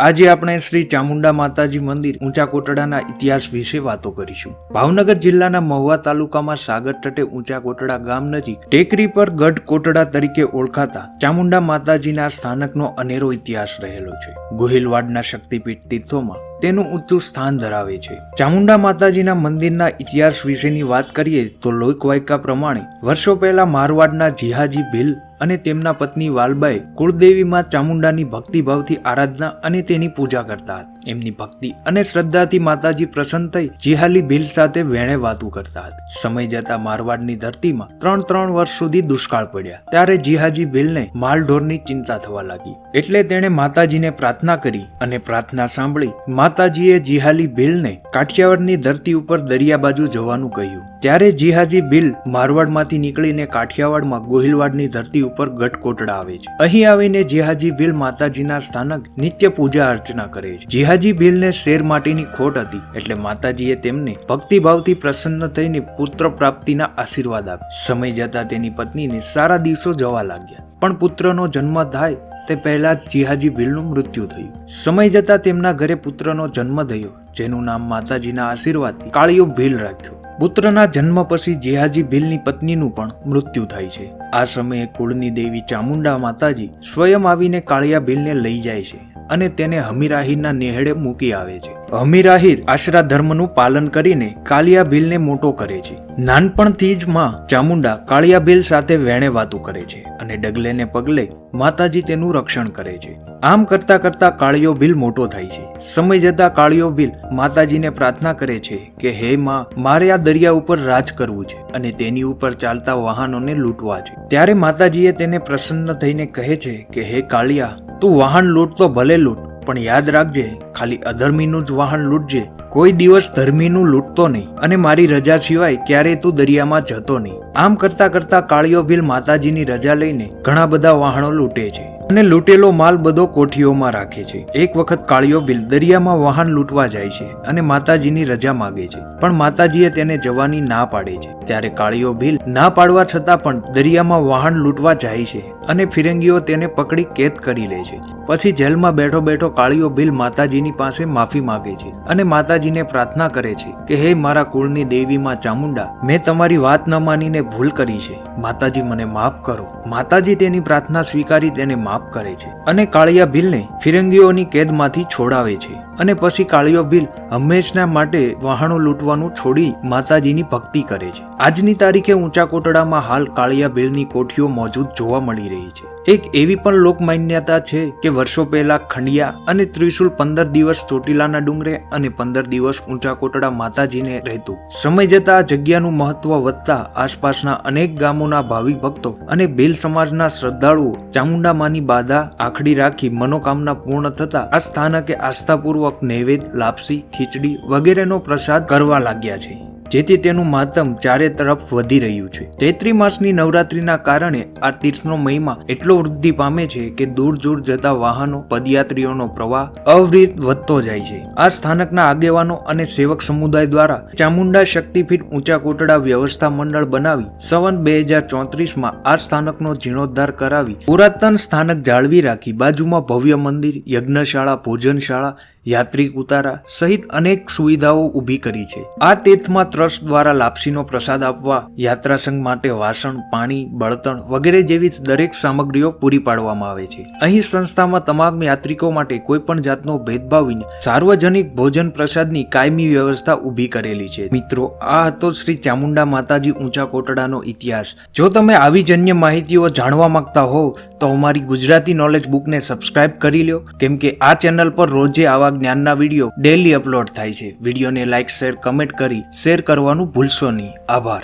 આજે આપણે શ્રી ચામુંડા માતાજી મંદિર ઊંચા કોટડાના ઇતિહાસ વિશે વાતો કરીશું. ભાવનગર જિલ્લાના મહુવા તાલુકામાં સાગર તટે ઊંચા કોટડા ગામ નજીક ટેકરી પર ગઢ કોટડા તરીકે ઓળખાતા ચામુંડા માતાજીના સ્થાનકનો અનેરો ઇતિહાસ રહેલો છે. ગોહિલવાડના શક્તિપીઠ તીર્થોમાં તેનું ઊંચું સ્થાન ધરાવે છે. ચામુંડા માતાજીના મંદિરના ઇતિહાસ વિશેની વાત કરીએ તો લોકવાયકા પ્રમાણે વર્ષો પહેલા મારવાડના જીહાજી ભીલ અને તેમના પત્ની વાલબાઈ કુળદેવીમાં ચામુંડાની ભક્તિભાવથી આરાધના અને તેની પૂજા કરતા હતા. એમની ભક્તિ અને શ્રદ્ધાથી માતાજી પ્રસન્ન થઈ જીહાલી ભીલ સાથે વેણે વાતું કરતા હતા. સમય જતા મારવાડની ધરતીમાં ત્રણ ત્રણ વર્ષ સુધી દુષ્કાળ પડ્યા. ત્યારે જીહાજી ભીલને માલઢોરની ચિંતા થવા લાગી. એટલે તેણે માતાજીને પ્રાર્થના કરી અને પ્રાર્થના સાંભળી માતાજીએ જીહાલી ભીલને કાઠિયાવાડની ધરતી ઉપર દરિયા બાજુ જવાનું કહ્યું. ત્યારે જીહાજી ભીલ મારવાડમાંથી નીકળીને કાઠિયાવાડમાં ગોહિલવાડની ધરતી ઉપર ગટકોટડા આવે છે. અહીં આવીને જીહાજી ભીલ માતાજીના સ્થાનક નિત્ય પૂજા અર્ચના કરે છે. જીહાજી ભીલને શેર માટેની ખોટ હતી એટલે માતાજીએ તેમને ભક્તિભાવથી પ્રસન્ન થઈને પુત્ર પ્રાપ્તિના આશીર્વાદ આપ્યા. સમય જતા તેની પત્નીને સારા દિવસો જવા લાગ્યા. પણ પુત્રનો જન્મ થાય તે પહેલા જ જીહાજી ભીલનું મૃત્યુ થયું. સમય જતા તેમના ઘરે પુત્રનો જન્મ થયો, જેનું નામ માતાજીના આશીર્વાદથી કાળિયો ભીલ રાખ્યો. પુત્રના જન્મ પછી જીહાજી ભીલની પત્નીનું પણ મૃત્યુ થાય છે. આ સમયે કુળની દેવી ચામુંડા માતાજી સ્વયં આવીને કાળિયા ભીલને લઈ જાય છે. અને તેને હમીરાહીરના નેહડે મૂકી આવે છે. હમીરાહીર આશરા ધર્મનું પાલન કરીને કાલિયા ભીલને મોટો કરે છે. નાનપણથી જ માં ચામુંડા કાળિયા ભીલ સાથે વેણે વાતું કરે છે અને ડગલે પગલે માતાજી તેનું રક્ષણ કરે છે. આમ કરતા કરતા કાળિયો ભીલ મોટો થાય છે. સમય જતા કાળિયો ભીલ માતાજીને પ્રાર્થના કરે છે કે, હે માં, મારે આ દરિયા ઉપર રાજ કરવું છે અને તેની ઉપર ચાલતા વાહનોને લૂંટવા છે. ત્યારે માતાજીએ તેને પ્રસન્ન થઈને કહે છે કે, હે કાળિયા તું વાહન લૂંટ તો ભલે લૂંટ, પણ યાદ રાખજે, ખાલી અધર્મીનું જ વાહન લૂંટજે. કોઈ દિવસ ધર્મીનું લૂંટતો નહીં અને મારી રજા સિવાય ક્યારેય તું દરિયામાં જતો નહીં. આમ કરતા કરતા કાળિયો ભીલ માતાજીની રજા લઈને ઘણા બધા વાહનો લૂંટે છે. અને લૂંટેલો માલ બધો કોઠીઓમાં રાખે છે. એક વખત કાળિયો બિલ દરિયામાં વાહન લૂંટવા જાય છે અને માતાજીની રજા માગે છે. પણ માતાજીએ તેને જવાની ના પાડે છે. ત્યારે કાળિયો બિલ ના પાડવા છતાં પણ દરિયામાં વાહન લૂંટવા જાય છે અને ફિરંગીઓ તેને પકડી કેદ કરી લે છે. પછી જેલમાં બેઠો બેઠો કાળિયો બિલ માતાજીની પાસે માફી માગે છે અને માતાજીને પ્રાર્થના કરે છે કે, હે મારા કુળની દેવી માં ચામુંડા, મેં તમારી વાત ન માનીને ભૂલ કરી છે. માતાજી મને માફ કરો. માતાજી તેની પ્રાર્થના સ્વીકારી તેને માફ કરે છે અને કાળિયા ભીલને ફિરંગીઓની કેદમાંથી છોડાવે છે. અને પછી કાળિયો ભીલ હંમેશના માટે વાહનો લૂંટવાનું છોડી માતાજીની ભક્તિ કરે છે. આજની તારીખે ઊંચા કોટડામાં હાલ કાળિયા ભીલની કોઠીઓ મોજૂદ જોવા મળી રહી છે. એક એવી પણ લોકમાન્યતા છે કે વર્ષો પહેલા ખંડિયા અને ત્રિશુલ પંદર દિવસ ચોટીલાના ડુંગરે અને પંદર દિવસ ઊંચા કોટડા માતાજીને રહેતું. સમય જતા આ જગ્યાનું મહત્વ વધતા આસપાસના અનેક ગામોના ભાવિક ભક્તો અને ભીલ સમાજના શ્રદ્ધાળુઓ ચામુંડા માની બાધા આખડી રાખી મનોકામના પૂર્ણ થતા આ સ્થાનકે આસ્થાપૂર્વક નૈવેદ્ય, લાપસી, ખીચડી વગેરેનો પ્રસાદ કરવા લાગ્યા છે. જેથી તેનું માતમ ચારે તરફ વધી રહ્યું છે. ચૈત્રી માસની નવરાત્રીના કારણે આ તીર્થનો મહિમા એટલો વૃદ્ધિ પામે છે કે દૂર દૂર જતા વાહનો, પદયાત્રીઓનો પ્રવાહ અવિરત વધતો જાય છે. આ સ્થાનકના આગેવાનો અને સેવક સમુદાય દ્વારા ચામુંડા શક્તિપીઠ ઊંચા કોટડા વ્યવસ્થા મંડળ બનાવી સવન બે હજાર ચોત્રીસમાં આ સ્થાનકનો જીર્ણોદ્ધાર કરાવી પુરાતન સ્થાનક જાળવી રાખી. બાજુમાં ભવ્ય મંદિર, યજ્ઞશાળા, ભોજનશાળા યાત્રિક ઉતારા સહિત અનેક સુવિધાઓ ઊભી કરી છે. આ તીર્થમાં ટ્રસ્ટ દ્વારા લાપસીનો પ્રસાદ આપવા યાત્રા સંઘ માટે વાસણ, પાણી, બળતણ વગેરે જેવી દરેક સામગ્રીઓ પૂરી પાડવામાં આવે છે. અહીં સંસ્થામાં તમામ યાત્રિકો માટે કોઈ પણ જાતનો ભેદભાવ વિના સાર્વજનિક ભોજન પ્રસાદની કાયમી વ્યવસ્થા ઊભી કરેલી છે. મિત્રો, આ હતો શ્રી ચામુંડા માતાજી ઊંચા કોટડાનો ઇતિહાસ. જો તમે આવી જન્ય માહિતીઓ જાણવા માંગતા હોવ તો અમારી ગુજરાતી નોલેજ બુકને સબસ્ક્રાઇબ કરી લો કેમ કે આ ચેનલ પર રોજે આવા જ્ઞાનના વીડિયો ડેલી અપલોડ થાય છે. વિડીયોને લાઇક શેર કમેન્ટ કરી શેર કરવાનું ભૂલશો નહીં. આભાર.